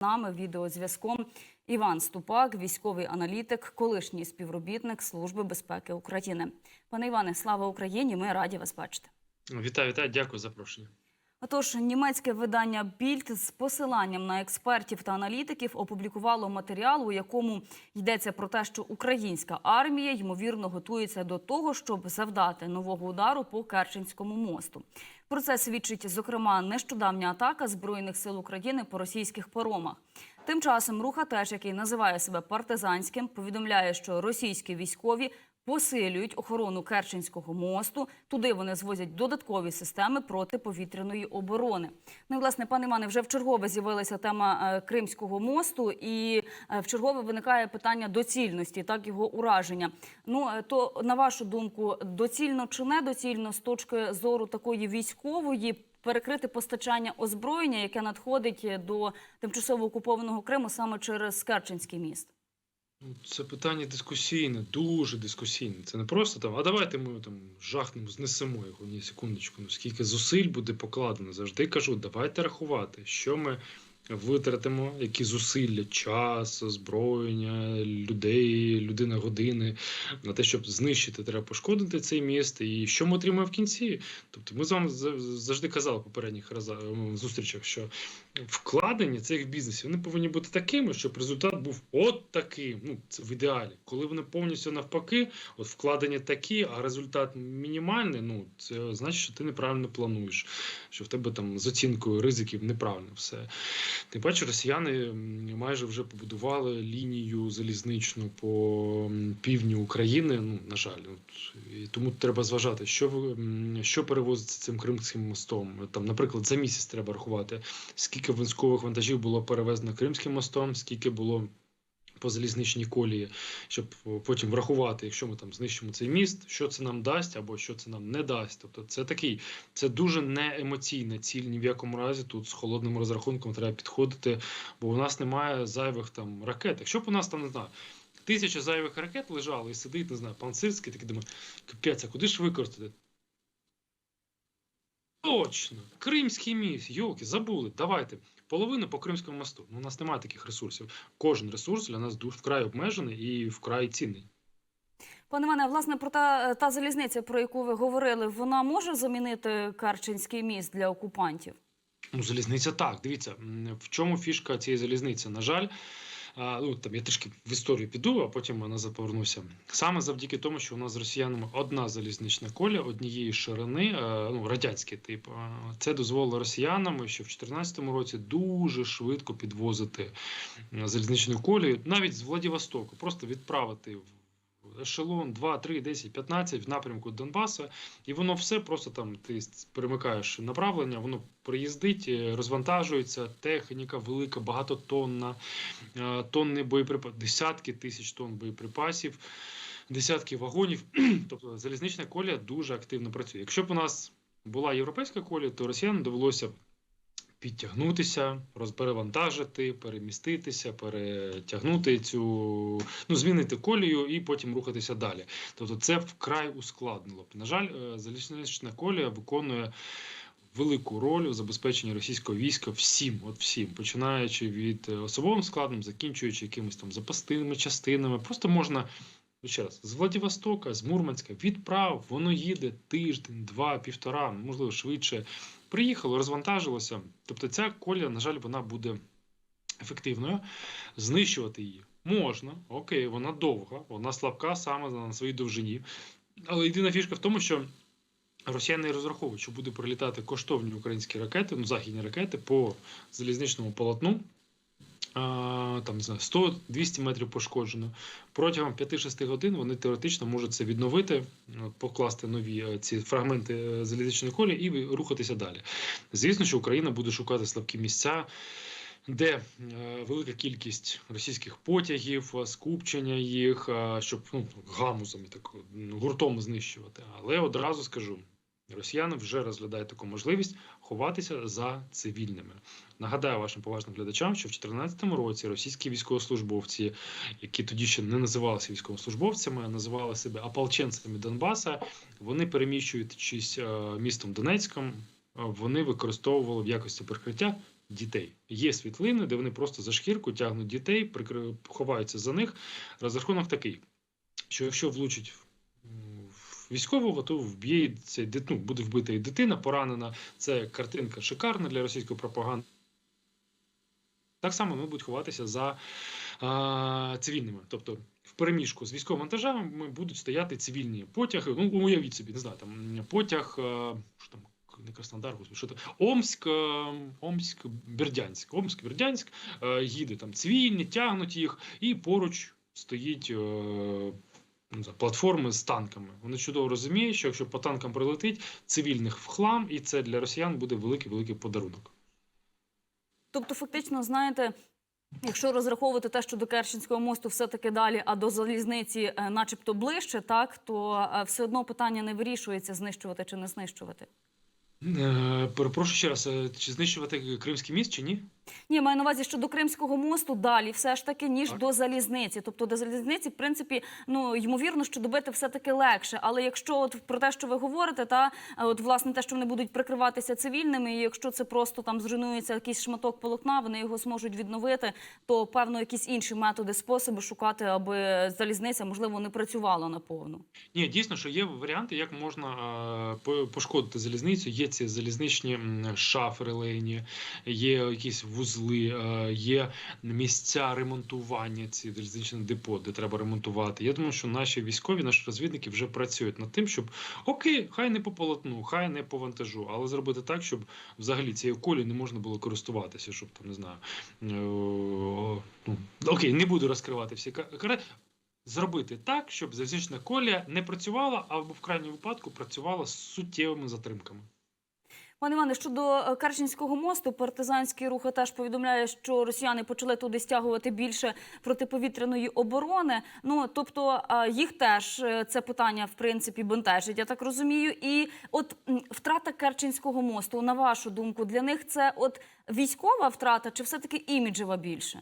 нами відеозв'язком Іван Ступак, військовий аналітик, колишній співробітник Служби безпеки України. Пане Іване, слава Україні! Ми раді вас бачити. Вітаю, вітаю, дякую за запрошення. Отож, німецьке видання Більд з посиланням на експертів та аналітиків опублікувало матеріал, у якому йдеться про те, що українська армія ймовірно готується до того, щоб завдати нового удару по Керченському мосту. Про це свідчить зокрема нещодавня атака збройних сил України по російських поромах. Тим часом руха, теж який називає себе партизанським, повідомляє, що російські військові посилюють охорону Керченського мосту. Туди вони звозять додаткові системи протиповітряної оборони. Ну власне, пане Іване, вже вчергове з'явилася тема е, Кримського мосту, і е, вчергове виникає питання доцільності, так його ураження. Ну е, то на вашу думку, доцільно чи недоцільно з точки зору такої військової перекрити постачання озброєння, яке надходить до тимчасово окупованого Криму саме через Керченський міст? Ну, Це питання дискусійне, дуже дискусійне. Це не просто там, а давайте ми там жахнемо, знесемо його. Ні, секундочку. Ну скільки зусиль буде покладено. Завжди кажу, давайте рахувати, що ми витратимо, які зусилля, час, озброєння, людей, людина години на те, щоб знищити, треба пошкодити цей міст. І що ми отримаємо в кінці? Тобто, ми з вами завжди казали в попередніх раза- зустрічах, що вкладення цих бізнесів вони повинні бути такими, щоб результат був от таким. Ну це в ідеалі. Коли вони повністю навпаки, от вкладення такі, а результат мінімальний. Ну це значить, що ти неправильно плануєш, що в тебе там з оцінкою ризиків неправильно все. Тим паче, росіяни майже вже побудували лінію залізничну по півдню України. Ну на жаль, от, і тому треба зважати, що що перевозиться цим Кримським мостом. Там, наприклад, за місяць треба рахувати, скільки військових вантажів було перевезено Кримським мостом, скільки було. По залізничній колії, щоб потім врахувати, якщо ми там знищимо цей міст, що це нам дасть або що це нам не дасть. Тобто, це такий, це дуже не емоційна ціль. Ні в якому разі тут з холодним розрахунком треба підходити, бо у нас немає зайвих там ракет. Якщо б у нас там не знаю, тисяча зайвих ракет лежало і сидить, не знаю, пан Сирський такий думає, капець, а куди ж використати? Точно, Кримський міст, йолки, забули. Давайте половину по Кримському мосту. Ну, у нас немає таких ресурсів. Кожен ресурс для нас вкрай обмежений і вкрай цінний. Пане Мене, власне, про та, та залізниця, про яку ви говорили, вона може замінити Карчинський міст для окупантів? Ну, залізниця так. Дивіться, в чому фішка цієї залізниці? На жаль, ну там я трішки в історію піду, а потім вона заповернуся. Саме завдяки тому, що у нас з росіянами одна залізнична коля однієї ширини, е, ну радянський тип. Це дозволило росіянам що в 2014 році дуже швидко підвозити залізничну колію, навіть з Владивостоку, просто відправити в. Ешелон 2, 3, 10, 15 в напрямку Донбаса, і воно все просто там ти перемикаєш направлення, воно приїздить, е, розвантажується, техніка велика, багатотонна, е, тонни боєприпасів, десятки тисяч тонн боєприпасів, десятки вагонів. тобто залізнична колія дуже активно працює. Якщо б у нас була європейська колія, то росіянам довелося б підтягнутися, розперевантажити, переміститися, перетягнути цю, ну, змінити колію і потім рухатися далі. Тобто це вкрай ускладнило. На жаль, е, залізнична колія виконує. Велику роль у забезпеченні російського війська всім, от всім, починаючи від е, особовим складом, закінчуючи якимись там запасними частинами. Просто можна ну, ще раз з Владивостока, з Мурманська відправ, воно їде тиждень, два, півтора, можливо, швидше. Приїхало, розвантажилося. Тобто, ця коля, на жаль, вона буде ефективною. Знищувати її можна, окей, вона довга, вона слабка саме на своїй довжині. Але єдина фішка в тому, що росіяни розраховують, що буде прилітати коштовні українські ракети, ну західні ракети по залізничному полотну. Там не знаю, 100-200 метрів пошкоджено. Протягом 5-6 годин вони теоретично можуть це відновити, покласти нові е, ці фрагменти е, залізничної колії і рухатися далі. Звісно, що Україна буде шукати слабкі місця. Де е, велика кількість російських потягів, скупчення їх, щоб ну, гамузами так ну, гуртом знищувати. Але одразу скажу: росіяни вже розглядають таку можливість ховатися за цивільними. Нагадаю вашим поважним глядачам, що в 2014 році російські військовослужбовці, які тоді ще не називалися військовослужбовцями, а називали себе ополченцями Донбаса, вони переміщуючись е, містом Донецьком, е, вони використовували в якості прикриття дітей. Є світлини, де вони просто за шкірку тягнуть дітей, прикри... ховаються за них. Розрахунок такий, що якщо влучить військового, то вб'є цей дит- ну, буде вбита і дитина, поранена. Це картинка шикарна для російської пропаганди. Так само вони будуть ховатися за а, цивільними. Тобто в переміжку з військовими вантажами будуть стояти цивільні потяги. Ну, уявіть собі, не знаю, там потяг, а, що там, не Краснодар, господи, що там, Омськ, Омськ, Бердянськ. Омськ, Бердянськ, їде там цивільні, тягнуть їх, і поруч стоїть. Знаю, Платформи з танками. Вони чудово розуміють, що якщо по танкам прилетить, цивільних в хлам, і це для росіян буде великий великий подарунок. Тобто, фактично, знаєте, якщо розраховувати те, що до Керченського мосту все-таки далі, а до залізниці, е, начебто ближче, так то е, все одно питання не вирішується знищувати чи не знищувати. Е, Перепрошую ще раз, чи знищувати Кримський міст, чи ні? Ні, маю на увазі, що до Кримського мосту далі все ж таки, ніж Так. до залізниці. Тобто до залізниці, в принципі, ну ймовірно, що добити все таки легше. Але якщо от про те, що ви говорите, та от власне те, що вони будуть прикриватися цивільними, і якщо це просто там зруйнується якийсь шматок полотна, вони його зможуть відновити, то певно якісь інші методи, способи шукати, аби залізниця можливо не працювала наповну. Ні, дійсно, що є варіанти, як можна по- пошкодити залізницю. Є ці залізничні шафи релейні, є якісь вузли, е, є місця ремонтування ці залізничних депо, де треба ремонтувати. Я думаю, що наші військові, наші розвідники вже працюють над тим, щоб окей, хай не по полотну, хай не по вантажу, але зробити так, щоб взагалі цією колі не можна було користуватися, щоб там не знаю. е, ну, окей, не буду розкривати всі ка- Зробити так, щоб залізнична колія не працювала, або в крайньому випадку працювала з суттєвими затримками. Пане Іване, щодо е, Керченського мосту, партизанський рух теж повідомляє, що росіяни почали туди стягувати більше протиповітряної оборони. Ну тобто е, їх теж е, це питання в принципі бентежить, я так розумію. І от втрата Керченського мосту, на вашу думку, для них це от військова втрата, чи все таки іміджева більше?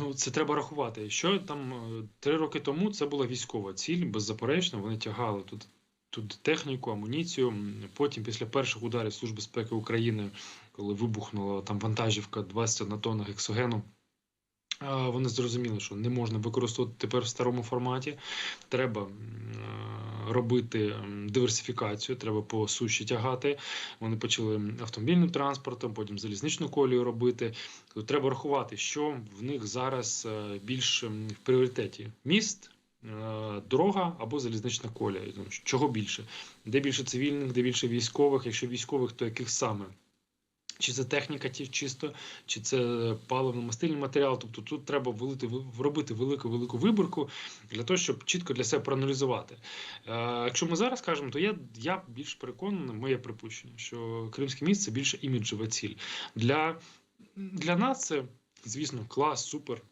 Ну, це треба рахувати. Що там три роки тому це була військова ціль, беззаперечно. Вони тягали тут, тут техніку, амуніцію. Потім, після перших ударів Служби безпеки України, коли вибухнула там вантажівка 21 тонна гексогену. Вони зрозуміли, що не можна використовувати тепер в старому форматі. Треба робити диверсифікацію, треба по суші тягати. Вони почали автомобільним транспортом, потім залізничну колію робити. То треба рахувати, що в них зараз е, більш в пріоритеті міст. Е, Дорога або залізнична колія. Чого більше? Де більше цивільних, де більше військових? Якщо військових, то яких саме? Чи це техніка чисто, чи це паливно-мастильний матеріал? Тобто тут треба велити, робити велику велику виборку для того, щоб чітко для себе проаналізувати. Е, Якщо ми зараз кажемо, то я, я більш переконаний, моє припущення, що Кримське міст це більше іміджева ціль. Для, для нас це, звісно, клас, супер.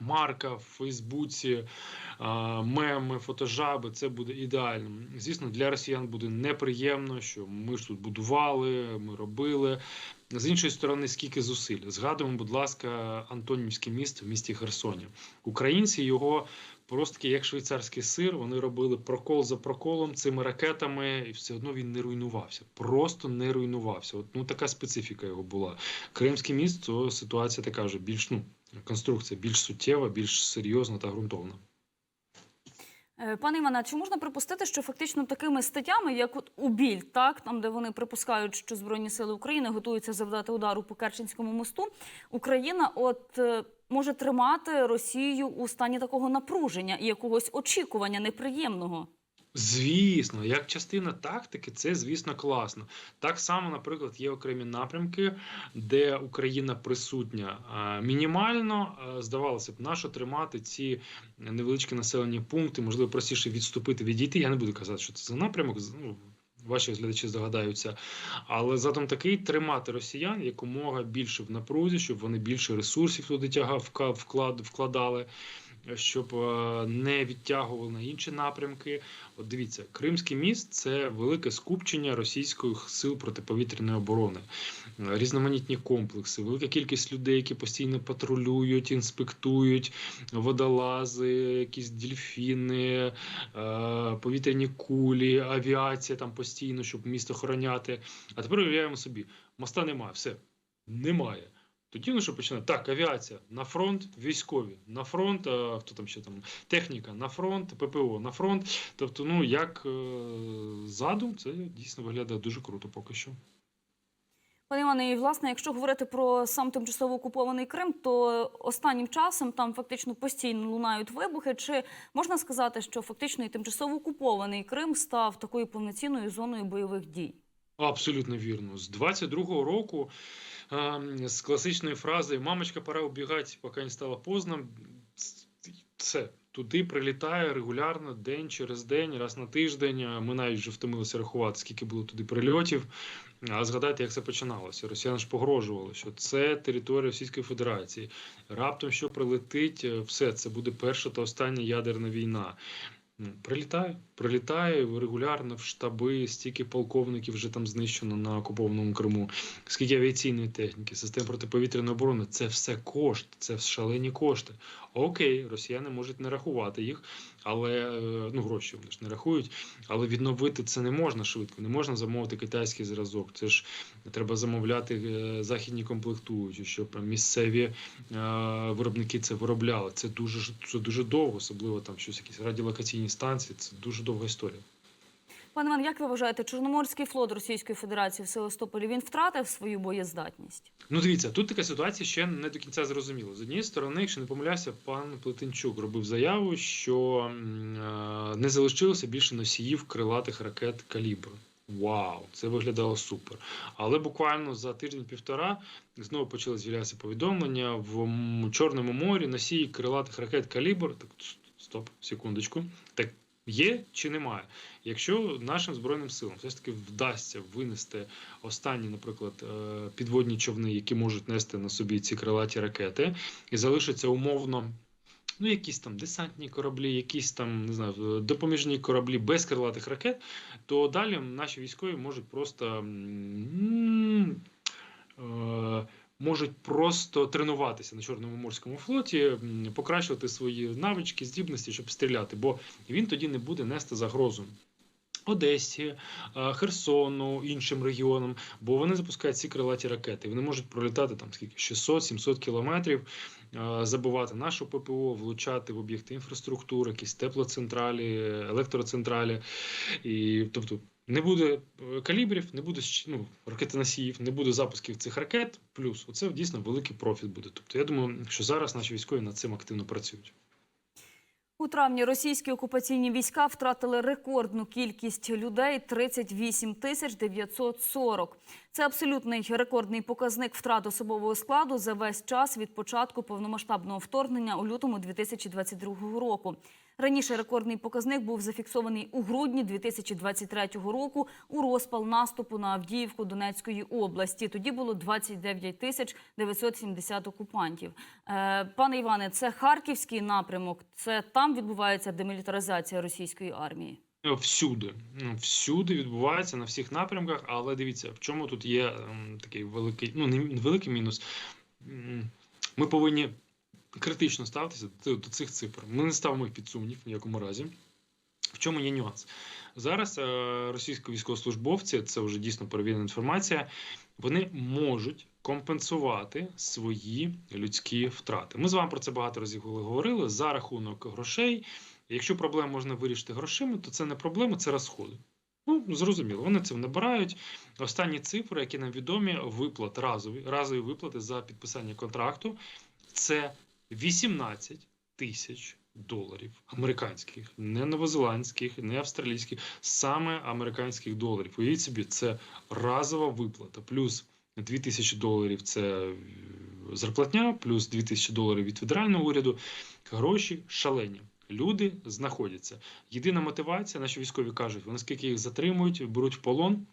Марка в Фейсбуці, меми, фотожаби це буде ідеальним. Звісно, для росіян буде неприємно, що ми ж тут будували, ми робили. З іншої сторони, скільки зусиль. Згадуємо, будь ласка, Антонівське місто в місті Херсоні. Українці його просто як швейцарський сир, вони робили прокол за проколом цими ракетами, і все одно він не руйнувався. Просто не руйнувався. От ну така специфіка його була. Кримське міст ситуація така вже більш ну конструкція більш суттєва, більш серйозна та ґрунтовна. Е, Пане Іване, чи можна припустити, що фактично такими статтями, як от у біль, так там, де вони припускають, що збройні сили України готуються завдати удару по Керченському мосту, Україна от е, може тримати Росію у стані такого напруження і якогось очікування неприємного? Звісно, як частина тактики, це звісно класно. Так само, наприклад, є окремі напрямки, де Україна присутня мінімально. Здавалося б, нащо тримати ці невеличкі населені пункти, можливо, простіше відступити, відійти. Я не буду казати, що це за напрямок. Ну, Ваші глядачі здогадаються, але задум такий тримати росіян якомога більше в напрузі, щоб вони більше ресурсів туди тягав, вклад, вкладали. Щоб е, не відтягували на інші напрямки. От дивіться, Кримський міст це велике скупчення російських сил протиповітряної оборони, різноманітні комплекси, велика кількість людей, які постійно патрулюють, інспектують, водолази, якісь дельфіни, е, повітряні кулі, авіація там постійно, щоб місто охороняти. А тепер уявляємо собі, моста немає, все немає. Тоді ну що починає? Так, авіація на фронт, військові на фронт, а, хто там ще там техніка на фронт, ППО на фронт. Тобто, ну як е, задум, це дійсно виглядає дуже круто поки що. Пане Іване, і власне, якщо говорити про сам тимчасово окупований Крим, то останнім часом там фактично постійно лунають вибухи. Чи можна сказати, що фактично і тимчасово окупований Крим став такою повноцінною зоною бойових дій? Абсолютно вірно. З 22-го року е, з класичної фрази Мамочка, пора убігати, поки не стало поздно. Все. Туди прилітає регулярно день через день, раз на тиждень. Ми навіть вже втомилися рахувати, скільки було туди прильотів. А згадайте, як це починалося. Росіяни ж погрожували, що це територія Російської Федерації. Раптом що прилетить, е, все це буде перша та остання ядерна війна. Прилітає, прилітає регулярно в штаби, стільки полковників вже там знищено на окупованому Криму, скільки авіаційної техніки, систем протиповітряної оборони. Це все кошти, це шалені кошти. Окей, росіяни можуть не рахувати їх, але е, ну гроші вони ж не рахують. Але відновити це не можна швидко. Не можна замовити китайський зразок. Це ж треба замовляти е, західні комплектуючі, щоб місцеві е, виробники це виробляли. Це дуже це дуже довго, особливо там щось якісь радіолокаційні станції. Це дуже довга історія. Пане Іван, як ви вважаєте, Чорноморський флот Російської Федерації в Севастополі він втратив свою боєздатність? Ну, дивіться, тут така ситуація ще не до кінця зрозуміла. З однієї сторони, якщо не помиляюся, пан Плетенчук робив заяву, що е, не залишилося більше носіїв крилатих ракет калібр. Вау, це виглядало супер. Але буквально за тиждень-півтора знову почали з'являтися повідомлення в Чорному морі носії крилатих ракет калібр. Так, стоп, секундочку. Так є чи немає? Якщо нашим збройним силам все ж таки вдасться винести останні, наприклад, е, підводні човни, які можуть нести на собі ці крилаті ракети, і залишиться умовно. Ну, якісь там десантні кораблі, якісь там не знаю, е, допоміжні кораблі без крилатих ракет, то далі наші військові можуть просто е, можуть просто тренуватися на Чорному морському флоті, покращувати свої навички, здібності, щоб стріляти, бо він тоді не буде нести загрозу. Одесі, е, Херсону, іншим регіонам, бо вони запускають ці крилаті ракети. Вони можуть пролітати там скільки 600-700 кілометрів, е, забивати нашу ППО, влучати в об'єкти інфраструктури, якісь теплоцентралі, електроцентралі. І тобто не буде е, калібрів, не буде ну, ракетоносіїв, не буде запусків цих ракет. Плюс оце дійсно великий профіт буде. Тобто, я думаю, що зараз наші військові над цим активно працюють. У травні російські окупаційні війська втратили рекордну кількість людей 38 тисяч 940. Це абсолютний рекордний показник втрат особового складу за весь час від початку повномасштабного вторгнення у лютому 2022 року. Раніше рекордний показник був зафіксований у грудні 2023 року у розпал наступу на Авдіївку Донецької області. Тоді було 29 тисяч 970 окупантів. Е, пане Іване, це харківський напрямок. Це там відбувається демілітаризація російської армії. Е, Всюди, Ну, всюди відбувається на всіх напрямках, але дивіться, в чому тут є ем, такий великий, ну не великий мінус. Ми повинні критично ставитися до, цих цифр. Ми не ставимо їх під сумнів в ніякому разі. В чому є нюанс? Зараз е, російські військовослужбовці, це вже дійсно перевірена інформація, вони можуть компенсувати свої людські втрати. Ми з вами про це багато разів говорили за рахунок грошей. Якщо проблему можна вирішити грошима, то це не проблема, це розходи. Ну, зрозуміло, вони це набирають. Останні цифри, які нам відомі, виплат разові, разові виплати за підписання контракту, це 18 тисяч доларів американських, не новозеландських, не австралійських, саме американських доларів. Уявіть собі, це разова виплата, плюс 2 тисячі доларів це зарплатня, плюс 2 тисячі доларів від федерального уряду. Гроші шалені. Люди знаходяться. Єдина мотивація, наші військові кажуть, вони скільки їх затримують, беруть в полон.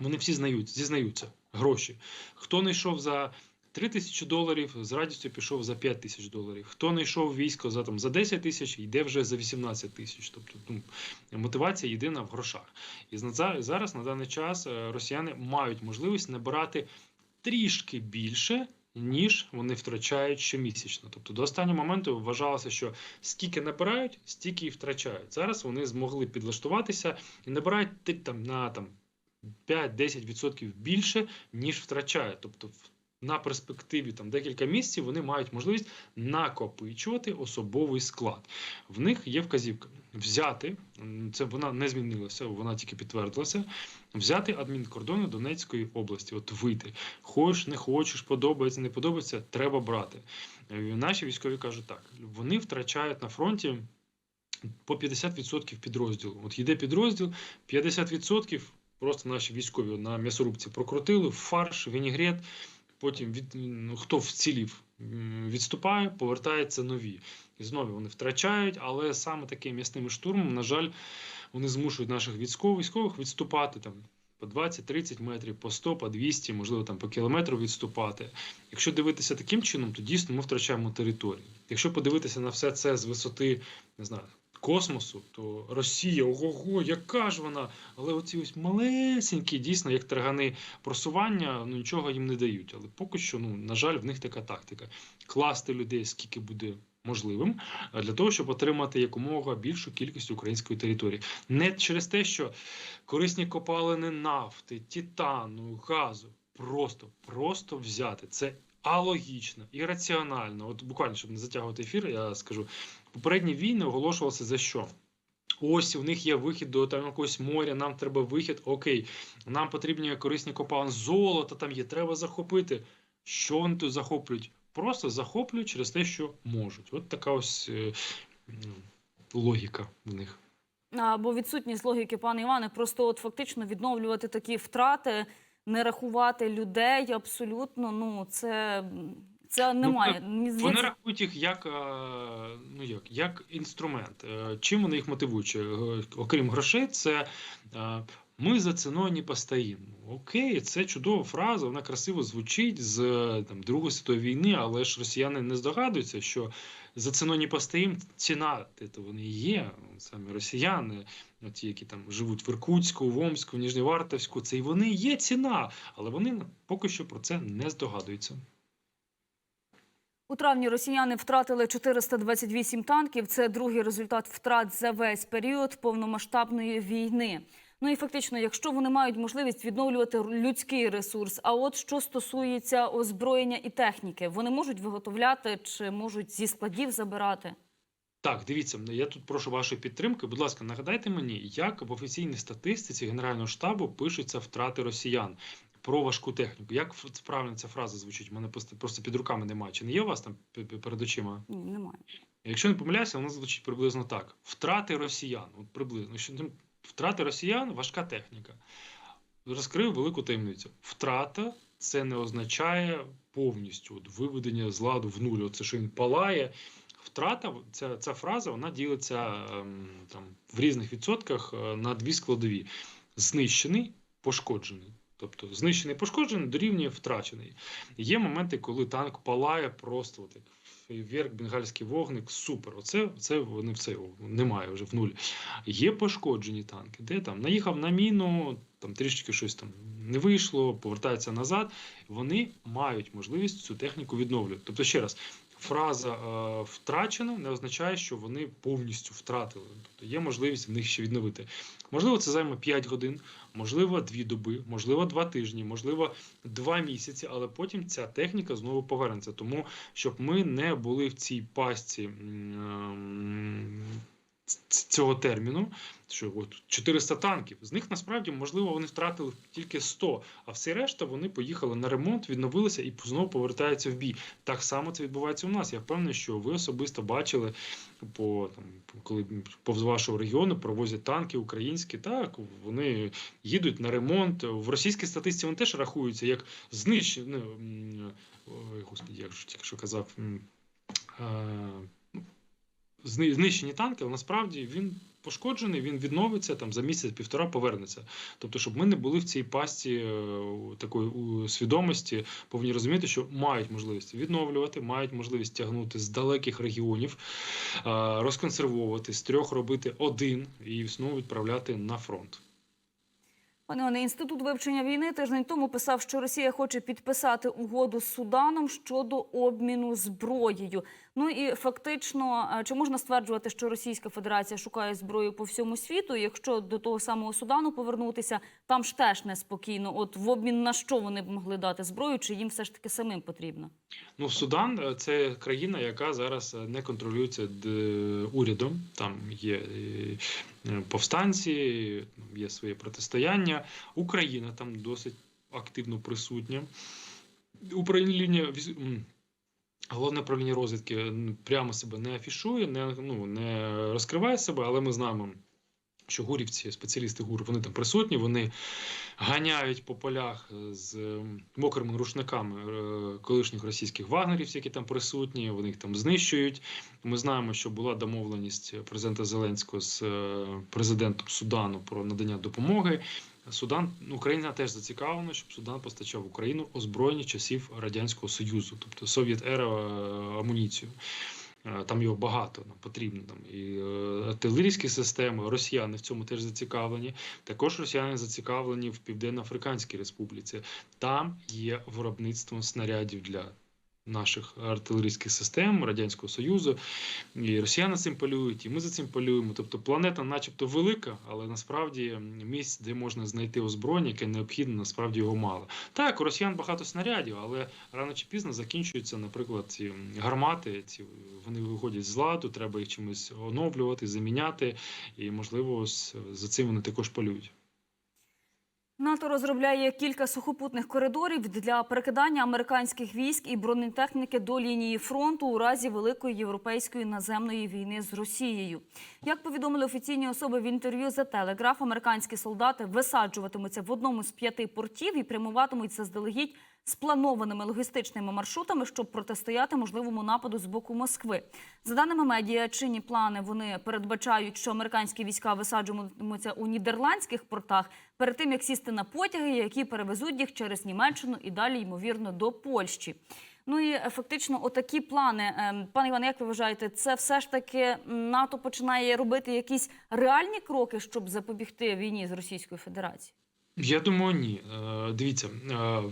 Вони всі знають, зізнаються гроші. Хто не йшов за 3 тисячі доларів, з радістю пішов за 5 тисяч доларів. Хто не йшов військо за там за 10 тисяч, йде вже за 18 тисяч. Тобто ну, мотивація єдина в грошах. І зараз на даний час е, росіяни мають можливість набирати трішки більше. Ніж вони втрачають щомісячно. Тобто до останнього моменту вважалося, що скільки набирають, стільки і втрачають. Зараз вони змогли підлаштуватися і набирають там на там 5-10% більше, ніж втрачають. Тобто, на перспективі там декілька місяців вони мають можливість накопичувати особовий склад. В них є вказівка взяти, це вона не змінилася, вона тільки підтвердилася. Взяти адмінкордони Донецької області, от вийти. Хочеш, не хочеш, подобається, не подобається, треба брати. Е, Наші військові кажуть так: вони втрачають на фронті по 50% підрозділу. От йде підрозділ, 50% просто наші військові на м'ясорубці прокрутили, фарш, вінігрет. Потім від, ну, хто вцілів, відступає, повертаються нові. І знову вони втрачають, але саме таким м'ясним штурмом, на жаль, вони змушують наших військових військових відступати там по 20-30 метрів, по 100, по 200, можливо, там по кілометру відступати. Якщо дивитися таким чином, то дійсно ми втрачаємо територію. Якщо подивитися на все це з висоти, не знаю, космосу, то Росія, ого, яка ж вона? Але оці ось малесенькі, дійсно, як таргани просування, ну нічого їм не дають. Але поки що, ну, на жаль, в них така тактика: класти людей скільки буде. Можливим для того, щоб отримати якомога більшу кількість української території, не через те, що корисні копалини нафти, титану, газу, просто, просто взяти це алогічно і раціонально. От буквально, щоб не затягувати ефір, я скажу: попередні війни оголошувалися за що? Ось у них є вихід до там якогось моря, нам треба вихід. Окей, нам потрібні корисні копалини, золото там є, треба захопити. Що вони тут захоплюють? Просто захоплюють через те, що можуть. От така ось е, логіка в них. Або відсутність логіки, пане Іване, просто от фактично відновлювати такі втрати, не рахувати людей абсолютно. Ну це, це немає. Мені Вони рахують їх як, е, ну як, як інструмент. Е, Чим вони їх мотивують? Е, Окрім грошей, це ми за ціною не постоїмо. Окей, це чудова фраза, вона красиво звучить з там, Другої світової війни, але ж росіяни не здогадуються, що за ціною не постоїм, ціна це вони є. Самі росіяни, ті, які там живуть в Іркутську, в Омську, в Ніжньовартовську, це і вони є ціна, але вони поки що про це не здогадуються. У травні росіяни втратили 428 танків. Це другий результат втрат за весь період повномасштабної війни. Ну і фактично, якщо вони мають можливість відновлювати людський ресурс, а от що стосується озброєння і техніки, вони можуть виготовляти чи можуть зі складів забирати? Так, дивіться, я тут прошу вашої підтримки. Будь ласка, нагадайте мені, як в офіційній статистиці Генерального штабу пишуться втрати росіян про важку техніку. Як правильно ця фраза звучить? У мене просто, просто під руками немає. Чи не є у вас там перед очима? Ні, немає. Якщо не помиляюся, вона звучить приблизно так: втрати росіян. От приблизно що втрати росіян, важка техніка. Розкрив велику таємницю. Втрата це не означає повністю от, виведення з ладу в нуль. Це що він палає. Втрата, ця, ця фраза вона ділиться ем, там, в різних відсотках е, на дві складові: знищений, пошкоджений. Тобто знищений пошкоджений дорівнює втрачений. Є моменти, коли танк палає просто от як фейверк, бенгальський вогник, супер. Оце це вони все немає вже в нуль. Є пошкоджені танки, де там наїхав на міну, там трішки щось там не вийшло, повертається назад. Вони мають можливість цю техніку відновлювати. Тобто, ще раз, фраза е, втрачена не означає, що вони повністю втратили. Тобто є можливість в них ще відновити. Можливо, це займе 5 годин, можливо, 2 доби, можливо, 2 тижні, можливо, 2 місяці, але потім ця техніка знову повернеться. Тому щоб ми не були в цій пастці м, ц- цього терміну, що от 400 танків, з них насправді можливо вони втратили тільки 100, а все решта вони поїхали на ремонт, відновилися і знову повертаються в бій. Так само це відбувається у нас. Я впевнений, що ви особисто бачили по там, коли повз вашого регіону провозять танки українські. Так вони їдуть на ремонт. В російській статистиці вони теж рахуються як знищені. Ну, господі, як ж тільки що казав. Знищені танки, але насправді він пошкоджений, він відновиться там за місяць-півтора повернеться. Тобто, щоб ми не були в цій пасті е, такої свідомості, повинні розуміти, що мають можливість відновлювати, мають можливість тягнути з далеких регіонів, е, розконсервовувати з трьох робити один і знову відправляти на фронт. Пане Іване, інститут вивчення війни тиждень тому писав, що Росія хоче підписати угоду з Суданом щодо обміну зброєю. Ну і фактично, е, чи можна стверджувати, що Російська Федерація шукає зброю по всьому світу? Якщо до того самого Судану повернутися, там ж теж неспокійно. От в обмін на що вони б могли дати зброю, чи їм все ж таки самим потрібно? Ну, Судан е, це країна, яка зараз е, не контролюється урядом. Там є повстанці, є своє протистояння. Україна там досить активно присутня. Управління Головне управління розвідки прямо себе не афішує, не, ну, не розкриває себе, але ми знаємо, що гурівці, спеціалісти ГУР, вони там присутні, вони ганяють по полях з ем, мокрими рушниками е, колишніх російських вагнерівців, які там присутні, вони їх там знищують. Ми знаємо, що була домовленість президента Зеленського з е, президентом Судану про надання допомоги. Судан, Україна теж зацікавлена, щоб Судан постачав Україну озброєння часів Радянського Союзу, тобто совєт ера амуніцію. Е, Там його багато нам потрібно там і е, артилерійські системи. Росіяни в цьому теж зацікавлені. Також росіяни зацікавлені в Південно-Африканській Республіці. Там є виробництво снарядів для наших артилерійських систем Радянського Союзу. І росіяни цим полюють, і ми за цим полюємо. Тобто планета, начебто, велика, але насправді місць, де можна знайти озброєння, яке необхідне, насправді його мало. Так, у росіян багато снарядів, але рано чи пізно закінчуються, наприклад, ці гармати. Ці вони виходять з ладу, треба їх чимось оновлювати, заміняти, і можливо за цим вони також полюють. НАТО розробляє кілька сухопутних коридорів для перекидання американських військ і бронетехніки до лінії фронту у разі великої європейської наземної війни з Росією. Як повідомили офіційні особи в інтерв'ю за телеграф, американські солдати висаджуватимуться в одному з п'яти портів і прямуватимуть заздалегідь спланованими логістичними маршрутами, щоб протистояти можливому нападу з боку Москви. За даними медіа, чинні плани вони передбачають, що американські війська висаджуватимуться у нідерландських портах перед тим, як сісти на потяги, які перевезуть їх через Німеччину і далі, ймовірно, до Польщі. Ну і е, фактично, отакі плани, Ем, пане Іване, як ви вважаєте, це все ж таки НАТО починає робити якісь реальні кроки, щоб запобігти війні з Російською Федерацією? Я думаю, ні. Е, Дивіться, е,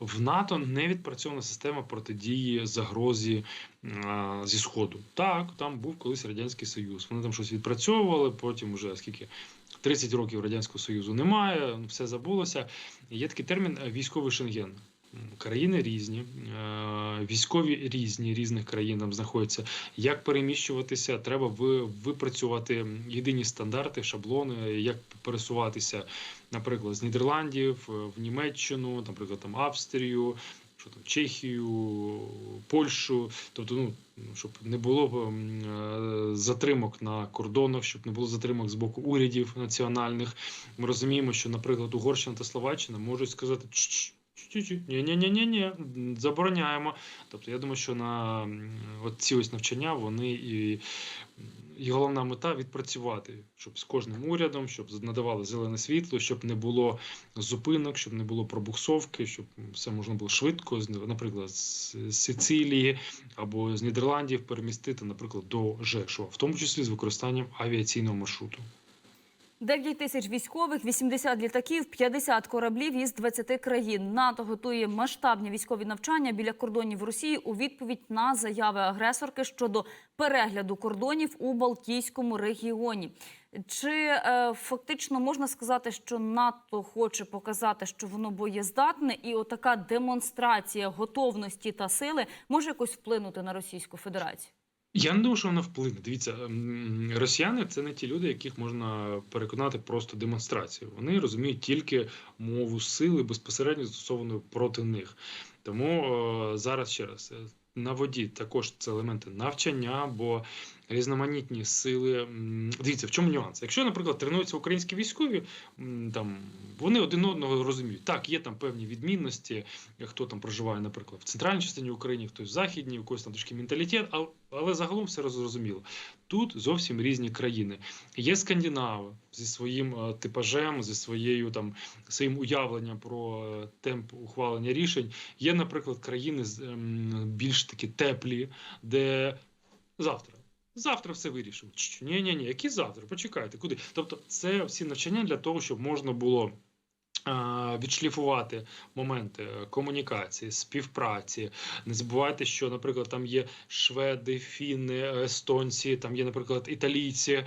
в- НАТО не відпрацьована система протидії загрозі е, зі сходу. Так, там був колись радянський союз. Вони там щось відпрацьовували. Потім вже скільки 30 років радянського союзу немає, все забулося. Є такий термін військовий шенген. Країни різні, військові різні різних країн там знаходяться. Як переміщуватися, треба ви- випрацювати єдині стандарти, шаблони, як пересуватися наприклад, з Нідерландів е, в Німеччину, наприклад, там Австрію, що там Чехію, Польщу. Тобто, ну щоб не було е, затримок на кордонах, щоб не було затримок з боку урядів національних. Ми розуміємо, що, наприклад, Угорщина та Словаччина можуть сказати. «Чш-чш, ні, ні, ні, ні, ні, забороняємо. Тобто, я думаю, що на от ці ось навчання вони і, і головна мета відпрацювати, щоб з кожним урядом, щоб надавали зелене світло, щоб не було зупинок, щоб не було пробуксовки, щоб все можна було швидко, наприклад, з Сицилії або з Нідерландів перемістити, наприклад, до Жешова, в тому числі з використанням авіаційного маршруту. 9 тисяч військових, 80 літаків, 50 кораблів із 20 країн. НАТО готує масштабні військові навчання біля кордонів Росії у відповідь на заяви агресорки щодо перегляду кордонів у Балтійському регіоні. Чи е, фактично можна сказати, що НАТО хоче показати, що воно боєздатне, і отака демонстрація готовності та сили може якось вплинути на Російську Федерацію? Я не думаю, що вона вплине. Дивіться, росіяни це не ті люди, яких можна переконати просто демонстрацією. Вони розуміють тільки мову сили безпосередньо застосованої проти них. Тому е, зараз ще раз е, на воді також це елементи навчання, бо різноманітні сили. Дивіться, в чому нюанс? Якщо, наприклад, тренуються українські військові, там вони один одного розуміють. Так, є там певні відмінності, хто там проживає, наприклад, в центральній частині України, хтось в західній, у когось там трошки менталітет, але загалом все зрозуміло. Тут зовсім різні країни. Є скандинави зі своїм е, типажем, зі своєю там своїм уявленням про е, темп ухвалення рішень. Є, наприклад, країни ем, більш такі теплі, де завтра. Завтра все вирішимо. Ні, ні, ні, які завтра? Почекайте, куди? Тобто, це всі навчання для того, щоб можна було відшліфувати моменти е, комунікації, співпраці. Не забувайте, що, наприклад, там є шведи, фінни, естонці, там є, наприклад, італійці. Е,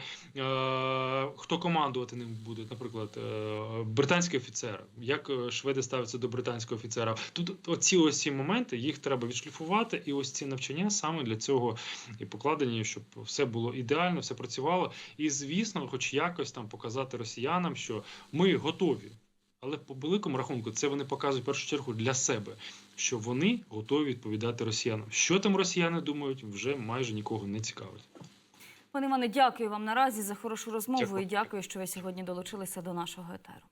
Хто командувати ним буде? Наприклад, е, британський офіцер. Як е, шведи ставляться до британського офіцера? Тут оці ось ці моменти їх треба відшліфувати, і ось ці навчання саме для цього і покладені, щоб все було ідеально, все працювало. І звісно, хоч якось там показати росіянам, що ми готові. Але по великому рахунку це вони показують в першу чергу для себе, що вони готові відповідати росіянам. Що там росіяни думають, вже майже нікого не цікавить. Пане Іване, дякую вам наразі за хорошу розмову Дякую. і дякую, що ви сьогодні долучилися до нашого етеру.